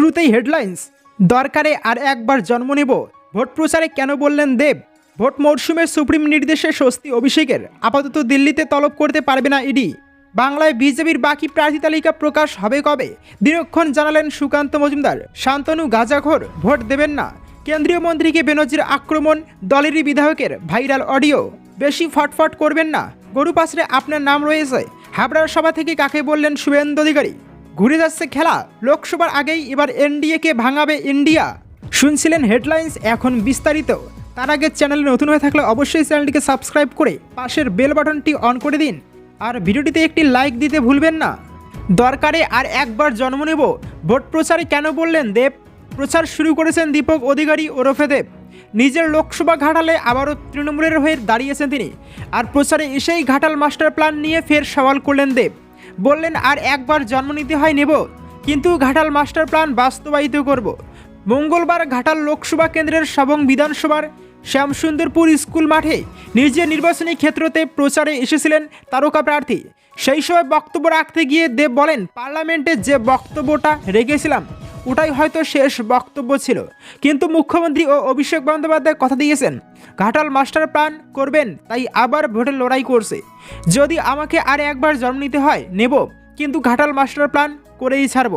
শুরুতেই হেডলাইন্স দরকারে আর একবার জন্ম নেব। ভোট প্রচারে কেন বললেন দেব? ভোট মরশুমে সুপ্রিম নির্দেশে স্বস্তি অভিষেকের। আপাতত দিল্লিতে তলব করতে পারবে না ইডি। বাংলায় বিজেপির বাকি প্রার্থী তালিকা প্রকাশ হবে কবে? দিনক্ষণ জানালেন সুকান্ত মজুমদার। শান্তনু গাজাখোর, ভোট দেবেন না। কেন্দ্রীয় মন্ত্রীকে বেনজির আক্রমণ, দলেরই বিধায়কের ভাইরাল অডিও। বেশি ফটফট করবেন না। গরু পাশে আপনার নাম রয়েছে। হাবড়ার সভা থেকে কাকে বললেন শুভেন্দু অধিকারী? ঘুরে যাচ্ছে খেলা। লোকসভার আগেই এবার এনডিএকে ভাঙাবে ইন্ডিয়া। শুনছিলেন হেডলাইন্স, এখন বিস্তারিত। তার আগে চ্যানেলে নতুন হয়ে থাকলে অবশ্যই চ্যানেলটিকে সাবস্ক্রাইব করে পাশের বেল বাটনটি অন করে দিন। আর ভিডিওটিতে একটি লাইক দিতে ভুলবেন না। দরকারে আর একবার জন্ম নেব। ভোট প্রচারে কেন বললেন দেব? প্রচার শুরু করেছেন দীপক অধিকারী ওরফে দেব। নিজের লোকসভা ঘাটালে আবারও তৃণমূলের হয়ে দাঁড়িয়েছেন তিনি। আর প্রচারে এসেই ঘাটাল মাস্টার প্ল্যান নিয়ে ফের সওয়াল করলেন দেব। বললেন, আর একবার জন্ম নিতে হয় নেব, কিন্তু ঘাটাল মাস্টার প্ল্যান বাস্তবায়িত করব। মঙ্গলবার ঘাটাল লোকসভা কেন্দ্রের সবং বিধানসভার শ্যামসুন্দরপুর স্কুল মাঠে নিজের নির্বাচনী ক্ষেত্রতে প্রচারে এসেছিলেন তারকা প্রার্থী। সেই সময় বক্তব্য রাখতে গিয়ে দেব বলেন, পার্লামেন্টে যে বক্তব্যটা রেখেছিলাম ওটাই হয়তো শেষ বক্তব্য ছিল। কিন্তু মুখ্যমন্ত্রী ও অভিষেক বন্দ্যোপাধ্যায় কথা দিয়েছেন, ঘাটাল মাস্টার প্ল্যান করবেন, তাই আবার ভোটে লড়াই করছে। যদি আমাকে আর একবার জন্ম নিতে হয়, নেব, কিন্তু ঘাটাল মাস্টার প্ল্যান করেই ছাড়ব।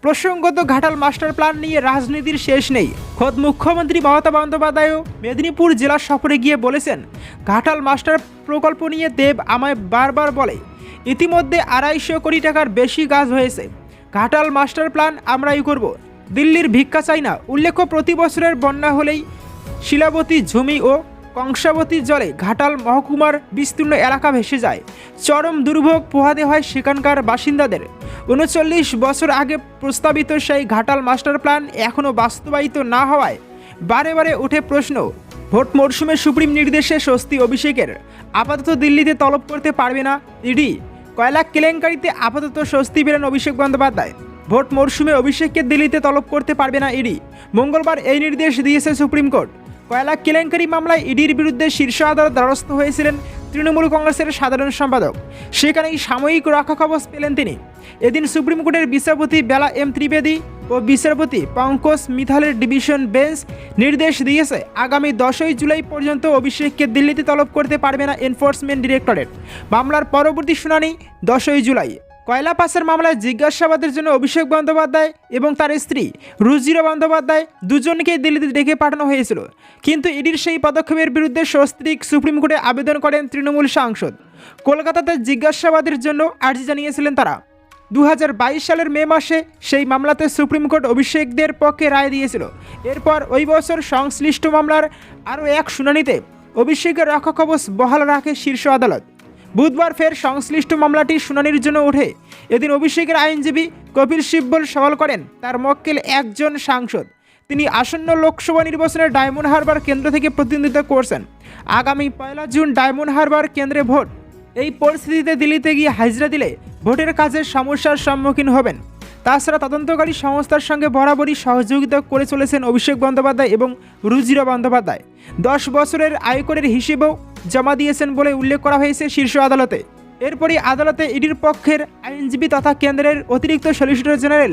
প্রসঙ্গত, ঘাটাল মাস্টার প্ল্যান নিয়ে রাজনীতির শেষ নেই। খোদ মুখ্যমন্ত্রী মমতা বন্দ্যোপাধ্যায়ও মেদিনীপুর জেলার সফরে গিয়ে বলেছেন, ঘাটাল মাস্টার প্রকল্প নিয়ে দেব আমায় বারবার বলে। ইতিমধ্যে আড়াইশো কোটি টাকার বেশি কাজ হয়েছে। ঘাটাল মাস্টার প্ল্যান আমরাই করব। দিল্লির ভিক্ষা চাই না, উল্লেখ্য প্রতি বছরের বন্যা হলেই শিলাবতী ঝুমি ও কংসাবতী জলে ঘাটাল মহকুমার বিস্তীর্ণ এলাকা ভেসে যায়। চরম দুর্ভোগ পোহাতে হয় সেখানকার বাসিন্দাদের। উনচল্লিশ বছর আগে প্রস্তাবিত সেই ঘাটাল মাস্টার প্ল্যান এখনও বাস্তবায়িত না হওয়ায় বারে বারে ওঠে প্রশ্ন, ভোট মরশুমে সুপ্রিম নির্দেশে স্বস্তি অভিষেকের। আপাতত দিল্লিতে তলব করতে পারবে না ইডি। কয়লা কেলেঙ্কারিতে আপাতত স্বস্তি পেলেন অভিষেক বন্দ্যোপাধ্যায়। ভোট মরশুমে অভিষেককে দিল্লিতে তলব করতে পারবে না ইডি। মঙ্গলবার এই নির্দেশ দিয়েছে সুপ্রিম কোর্ট। কয়লা কেলেঙ্কারি মামলায় ইডির বিরুদ্ধে শীর্ষ আদালত দ্বারস্থ হয়েছিলেন তৃণমূল কংগ্রেসের সাধারণ সম্পাদক। সেখানেই সাময়িক রক্ষা কবচ পেলেন তিনি। এদিন সুপ্রিম কোর্টের বিচারপতি বেলা এম ত্রিবেদী ও বিচারপতি পঙ্কজ মিথালের ডিভিশন বেঞ্চ নির্দেশ দিয়েছে আগামী দশই জুলাই পর্যন্ত অভিষেককে দিল্লিতে তলব করতে পারবে না এনফোর্সমেন্ট ডিরেক্টরেট। মামলার পরবর্তী শুনানি দশই জুলাই। কয়লা পাসের মামলায় জিজ্ঞাসাবাদের জন্য অভিষেক বন্দ্যোপাধ্যায় এবং তার স্ত্রী রুজিরা বন্দ্যোপাধ্যায় দুজনকেই দিল্লিতে ডেকে পাঠানো হয়েছিল। কিন্তু ইডির সেই পদক্ষেপের বিরুদ্ধে সস্ত্রীক সুপ্রিম কোর্টে আবেদন করেন তৃণমূল সাংসদ। কলকাতাতে জিজ্ঞাসাবাদের জন্য আর্জি জানিয়েছিলেন তারা। দু হাজার বাইশ সালের মে মাসে সেই মামলাতে সুপ্রিম কোর্ট অভিষেকদের পক্ষে রায় দিয়েছিল। এরপর ওই বছর সংশ্লিষ্ট মামলার আরও এক শুনানিতে অভিষেকের রক্ষা কবচ বহাল রাখে শীর্ষ আদালত। বুধবার ফের সংশ্লিষ্ট মামলাটি শুনানির জন্য ওঠে। এদিন অভিষেকের আইনজীবী কপিল সিব্বল সওয়াল করেন, তার মক্কেল একজন সাংসদ। তিনি আসন্ন লোকসভা নির্বাচনে ডায়মন্ড হারবার কেন্দ্র থেকে প্রতিনিধিত্ব করছেন। আগামী পয়লা জুন ডায়মন্ড হারবার কেন্দ্রে ভোট। এই পরিস্থিতিতে দিল্লিতে গিয়ে হাজিরা দিলে ভোটের কাজের সমস্যার সম্মুখীন হবেন। তাছাড়া তদন্তকারী সংস্থার সঙ্গে বরাবরই সহযোগিতা করে চলেছেন অভিষেক বন্দ্যোপাধ্যায় এবং রুজিরা বন্দ্যোপাধ্যায়। দশ বছরের আয়করের হিসেবেও জমা দিয়েছেন বলে উল্লেখ করা হয়েছে শীর্ষ আদালতে। এরপরই আদালতে ইডির পক্ষের আইনজীবী তথা কেন্দ্রের অতিরিক্ত solicitor general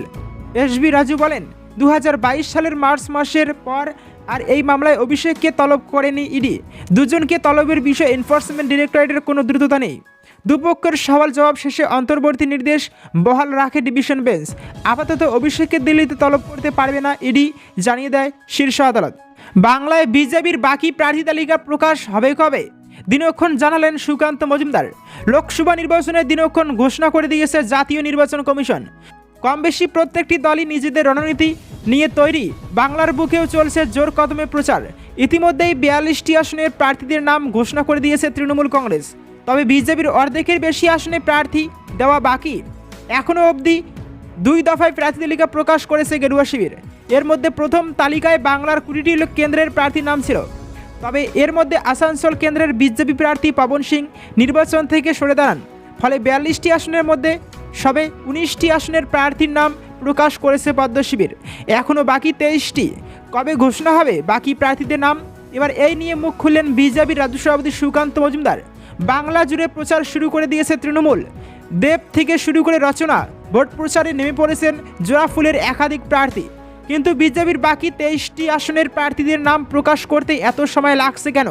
S B Raju বলেন দু হাজার বাইশ সালের মার্চ মাসের পর আর এই মামলায় অভিষেককে তলব করেনি ইডি। দুজনকে তলবের বিষয়ে এনফোর্সমেন্ট ডিরেক্টরেটের কোনো দ্রুততা নেই। দুপক্ষের সওয়াল জবাব শেষে অন্তর্বর্তী নির্দেশ বহাল রাখে ডিভিশন বেঞ্চ। আপাতত অভিষেককে দিল্লিতে তলব করতে পারবে না ইডি, জানিয়ে দেয় শীর্ষ আদালত। বাংলায় বিজেপির বাকি প্রার্থী তালিকা প্রকাশ হবে কবে? দিনক্ষণ জানালেন সুকান্ত মজুমদার। লোকসভা নির্বাচনের দিনক্ষণ ঘোষণা করে দিয়েছে জাতীয় নির্বাচন কমিশন। কম বেশি প্রত্যেকটি দলই নিজেদের রণনীতি নিয়ে তৈরি। বাংলার বুকেও চলছে জোর কদমে প্রচার। ইতিমধ্যেই বিয়াল্লিশটি আসনের প্রার্থীদের নাম ঘোষণা করে দিয়েছে তৃণমূল কংগ্রেস। তবে বিজেপির অর্ধেকের বেশি আসনে প্রার্থী দেওয়া বাকি। এখনও অবধি দুই দফায় প্রার্থী তালিকা প্রকাশ করেছে গেরুয়া শিবির। এর মধ্যে প্রথম তালিকায় বাংলার কুড়িটি কেন্দ্রের প্রার্থীর নাম ছিল। তবে এর মধ্যে আসানসোল কেন্দ্রের বিজেপি প্রার্থী পবন সিং নির্বাচন থেকে সরে দাঁড়ান। ফলে বিয়াল্লিশটি আসনের মধ্যে সবে উনিশটি আসনের প্রার্থীর নাম প্রকাশ করেছে পদ্ম শিবির এখনও বাকি তেইশটি। কবে ঘোষণা হবে? বাকি প্রার্থীদের নাম? এবার এই নিয়ে মুখ খুললেন বিজেপির রাজ্য সভাপতি সুকান্ত মজুমদার। বাংলা জুড়ে প্রচার শুরু করে দিয়েছে তৃণমূল। দেব থেকে শুরু করে রচনা, ভোট প্রচারে নেমে পড়েছেন জোড়াফুলের একাধিক প্রার্থী। কিন্তু বিজেপির বাকি তেইশটি আসনের প্রার্থীদের নাম প্রকাশ করতে এত সময় লাগছে কেন?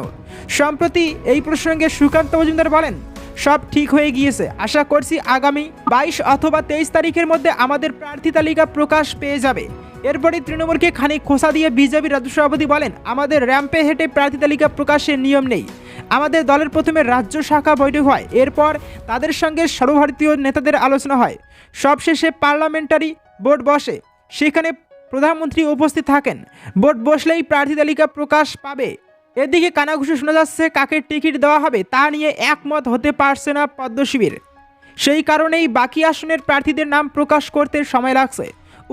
সম্প্রতি এই প্রসঙ্গে সুকান্ত মজুমদার বলেন সব ঠিক হয়ে গিয়েছে। আশা করছি আগামী বাইশ অথবা তেইশ তারিখের মধ্যে আমাদের প্রার্থী তালিকা প্রকাশ পেয়ে যাবে। এরপরে তৃণমূলকে খানিক খোসা দিয়ে বিজেপি রাজ্য সভাপতি বলেন, আমাদের র্যাম্পে হেঁটে প্রার্থী তালিকা প্রকাশের নিয়ম নেই। আমাদের দলের প্রথমে রাজ্য শাখা বৈঠক হয়, এরপর তাদের সঙ্গে সর্বভারতীয় নেতাদের আলোচনা হয়। সবশেষে পার্লামেন্টারি বোর্ড বসে। সেখানে প্রধানমন্ত্রী উপস্থিত থাকেন। বোর্ড বসলেই প্রার্থী তালিকা প্রকাশ পাবে। এদিকে কানাঘুষো শোনা যাচ্ছে, কাকে টিকিট দেওয়া হবে তা নিয়ে একমত হতে পারছে না পদ্মশিবির। সেই কারণেই বাকি আসনের প্রার্থীদের নাম প্রকাশ করতে সময় লাগছে।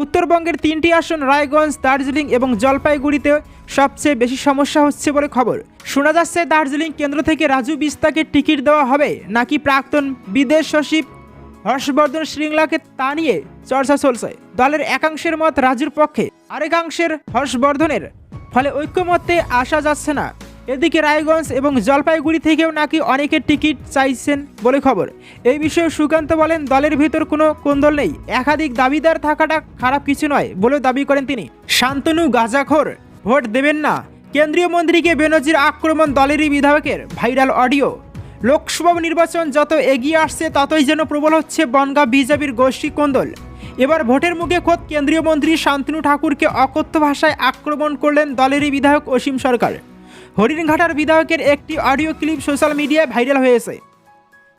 উত্তরবঙ্গের তিনটি আসন রায়গঞ্জ, দার্জিলিং এবং জলপাইগুড়িতে সবচেয়ে বেশি সমস্যা হচ্ছে বলে খবর। শোনা যাচ্ছে, দার্জিলিং কেন্দ্র থেকে রাজু বিস্তাকে টিকিট দেওয়া হবে। নাকি প্রাক্তন বিদেশ সচিব হর্ষবর্ধন শৃঙ্গলাকে তা নিয়ে চর্চা চলছে। দলের একাংশের মত রাজুর পক্ষে আরেকাংশের হর্ষবর্ধনের। ফলে ঐক্যমত্যে আসা যাচ্ছে না। এদিকে রায়গঞ্জ এবং জলপাইগুড়ি থেকেও নাকি অনেকে টিকিট চাইছেন বলে খবর। এই বিষয়ে সুকান্ত বলেন, দলের ভিতর কোনো কোন্দল নেই। একাধিক দাবিদার থাকাটা খারাপ কিছু নয় বলে দাবি করেন তিনি। শান্তনু গাজাখোর, ভোট দেবেন না। কেন্দ্রীয় মন্ত্রীকে বেনজির আক্রমণ দলেরই বিধায়কের ভাইরাল অডিও। লোকসভা নির্বাচন যত এগিয়ে আসছে ততই যেন প্রবল হচ্ছে বনগা বিজেপির গোষ্ঠী কোন্দল। এবার ভোটের মুখে খোদ কেন্দ্রীয় মন্ত্রী শান্তনু ঠাকুরকে অকথ্য ভাষায় আক্রমণ করলেন দলেরই বিধায়ক অসীম সরকার। হরিণঘাটার বিধায়কের একটি অডিও ক্লিপ সোশ্যাল মিডিয়ায় ভাইরাল হয়েছে।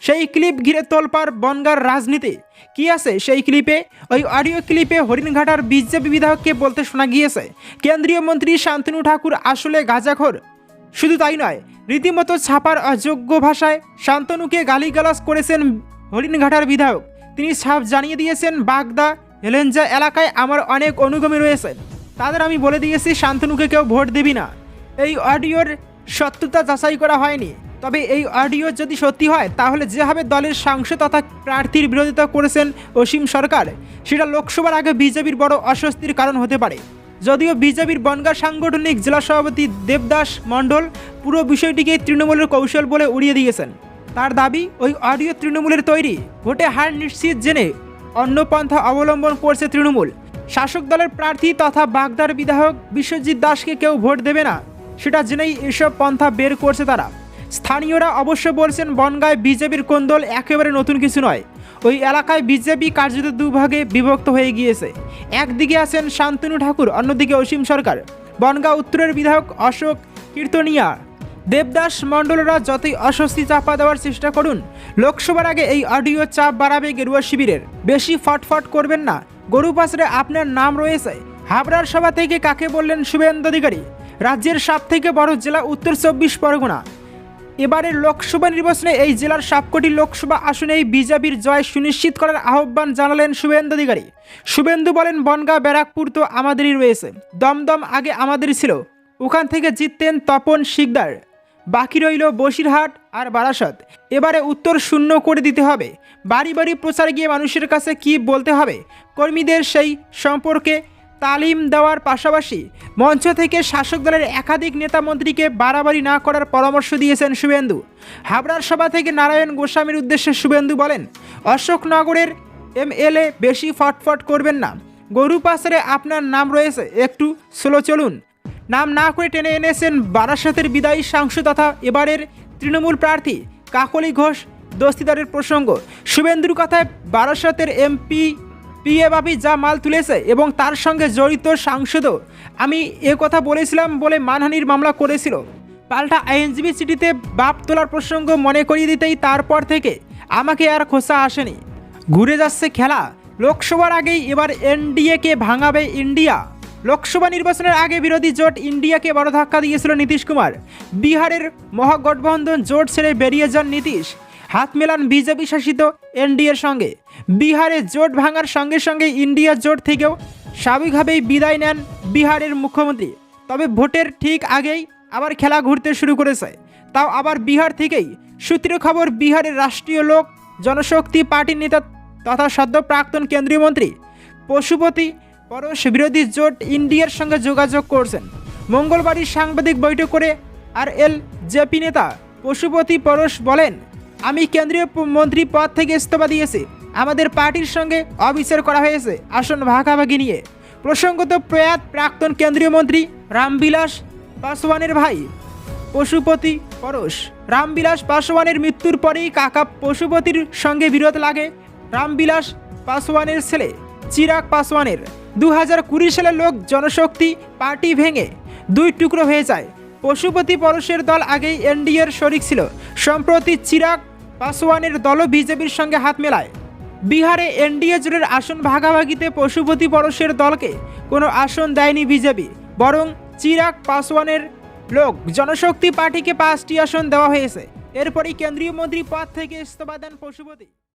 সেই ক্লিপ ঘিরে তোলপাড় বনগার রাজনীতি। কি আছে সেই ক্লিপে? ওই অডিও ক্লিপে হরিণঘাটার বিজেপি বিধায়ককে বলতে শোনা গিয়েছে, কেন্দ্রীয় মন্ত্রী শান্তনু ঠাকুর আসলে গাজাখোর। শুধু তাই নয়, রীতিমতো ছাপার অযোগ্য ভাষায় শান্তনুকে গালিগালাজ করেছেন হরিণঘাটার বিধায়ক। তিনি সাফ জানিয়ে দিয়েছেন, বাগদা, হেলেঞ্জা এলাকায় আমার অনেক অনুগামী রয়েছে। তাদের আমি বলে দিয়েছি, শান্তনুকে কেউ ভোট দেবি না। এই অডিওর সত্যতা যাচাই করা হয়নি। তবে এই অডিও যদি সত্যি হয়, তাহলে যেভাবে দলের সাংসদ তথা প্রার্থীর বিরোধিতা করেছেন অসীম সরকার, সেটা লোকসভার আগে বিজেপির বড় অস্বস্তির কারণ হতে পারে। যদিও বিজেপির বনগাঁ সাংগঠনিক জেলা সভাপতি দেবদাস মণ্ডল পুরো বিষয়টিকে তৃণমূলের কৌশল বলে উড়িয়ে দিয়েছেন। তার দাবি, ওই অডিও তৃণমূলের তৈরি। ভোটে হার নিশ্চিত জেনে অন্য পন্থা অবলম্বন করছে তৃণমূল। শাসক দলের প্রার্থী তথা বাগদার বিধায়ক বিশ্বজিৎ দাসকে কেউ ভোট দেবে না। সেটা জেনেই এসব পন্থা বের করছে তারা। স্থানীয়রা অবশ্য বলছেন, বনগায় বিজেপির কোন্দল একেবারে নতুন কিছু নয়। ওই এলাকায় বিজেপি কার্যত দুভাগে বিভক্ত হয়ে গিয়েছে। একদিকে আছেন শান্তনু ঠাকুর, অন্যদিকে অসীম সরকার। বনগাঁ উত্তরের বিধায়ক অশোক কীর্তনিয়া। দেবদাস মণ্ডলরা যতই অস্বস্তি চাপা দেওয়ার চেষ্টা করুন, লোকসভার আগে এই অডিও চাপ বাড়াবে গেরুয়া শিবিরের। বেশি ফটফট করবেন না। গরু পাশে আপনার নাম রয়েছে। হাবড়ার সভা থেকে কাকে বললেন শুভেন্দু অধিকারী? রাজ্যের সব থেকে বড় জেলা উত্তর চব্বিশ পরগনা। এবারের লোকসভা নির্বাচনে এই জেলার সবকটি লোকসভা আসনেই বিজেপির জয় সুনিশ্চিত করার আহ্বান জানালেন শুভেন্দু অধিকারী। শুভেন্দু বলেন, বনগাঁ, ব্যারাকপুর তো আমাদেরই রয়েছে। দমদম আগে আমাদেরই ছিল। ওখান থেকে জিততেন তপন শিকদার। বাকি রইল বসিরহাট আর বারাসত। এবারে উত্তর শূন্য করে দিতে হবে। বাড়ি বাড়ি প্রচার গিয়ে মানুষের কাছে কি বলতে হবে? কর্মীদের সেই সম্পর্কে তালিম দেওয়ার পাশাপাশি মঞ্চ থেকে শাসক দলের একাধিক নেতা মন্ত্রীকে বাড়াবাড়ি না করার পরামর্শ দিয়েছেন শুভেন্দু। হাবড়ার সভা থেকে নারায়ণ গোস্বামীর উদ্দেশ্যে শুভেন্দু বলেন, অশোকনগরের এমএলএ বেশি ফটফট করবেন না। গরু পাশারে আপনার নাম রয়েছে, একটু স্লো চলুন। নাম না করে টেনে এনেছেন বারাসতের বিদায়ী সাংসদ তথা এবারের তৃণমূল প্রার্থী কাকলি ঘোষ দস্তিদারের প্রসঙ্গ। শুভেন্দুর কথায় বারাসতের এমপি পিএ বাপি যা মাল তুলেছে এবং তার সঙ্গে জড়িত সাংসদও। আমি এ কথা বলেছিলাম বলে মানহানির মামলা করেছিল। পাল্টা আইনজীবী চিঠিতে বাপ তোলার প্রসঙ্গ মনে করিয়ে দিতেই তারপর থেকে আমাকে আর খোসা আসেনি। ঘুরে যাচ্ছে খেলা। লোকসভার আগেই এবার এনডিএকে ভাঙাবে ইন্ডিয়া? লোকসভা নির্বাচনের আগে বিরোধী জোট ইন্ডিয়াকে বড় ধাক্কা দিয়েছিল নীতিশ কুমার। বিহারের মহাগঠবন্ধন জোট ছেড়ে বেরিয়ে যান নীতিশ। হাত মেলান বিজেপি শাসিত এনডিএর সঙ্গে। বিহারে জোট ভাঙার সঙ্গে সঙ্গে ইন্ডিয়া জোট থেকেও স্বাভাবিকভাবেই বিদায় নেন বিহারের মুখ্যমন্ত্রী। তবে ভোটের ঠিক আগেই আবার খেলা ঘুরতে শুরু করেছে। তাও আবার বিহার থেকেই। সূত্র খবর, বিহারের রাষ্ট্রীয় লোক, জনশক্তি পার্টির নেতা তথা সদ্য প্রাক্তন কেন্দ্রীয় মন্ত্রী, পশুপতি পরশ বিরোধী জোট ইন্ডিয়ার সঙ্গে যোগাযোগ করছেন। মঙ্গলবারই সাংবাদিক বৈঠক করে আর এল জেপি নেতা পশুপতি পরশ বলেন, আমি কেন্দ্রীয় মন্ত্রী পদ থেকে ইস্তফা দিয়েছি। আমাদের পার্টির সঙ্গে অবিচার করা হয়েছে। আসন ভাগাভাগি নিয়ে। প্রসঙ্গত প্রয়াত প্রাক্তন কেন্দ্রীয় মন্ত্রী রামবিলাস পাসওয়ানের ভাই পশুপতি পরশ। রামবিলাস পাসওয়ানের মৃত্যুর পরেই কাকা পশুপতির সঙ্গে বিরোধ লাগে রামবিলাস পাসওয়ানের ছেলে চিরাগ পাসওয়ানের দু হাজার কুড়ি সালে লোক জনশক্তি পার্টি ভেঙে দুই টুকরো হয়ে যায়। পশুপতি পরশের দল আগেই এনডিএর শরিক ছিল। সম্প্রতি চিরাগ পাসওয়ানের দলও বিজেপির সঙ্গে হাত মেলায়। বিহারে এনডিএ জোটের আসন ভাগাভাগিতে পশুপতি পরশের দলকে কোনো আসন দেয়নি বিজেপি, বরং চিরাগ পাসওয়ানের লোক জনশক্তি পার্টিকে পাঁচটি আসন দেওয়া হয়েছে। এরপরই কেন্দ্রীয় মন্ত্রী পদ থেকে ইস্তফা দেন পশুপতি।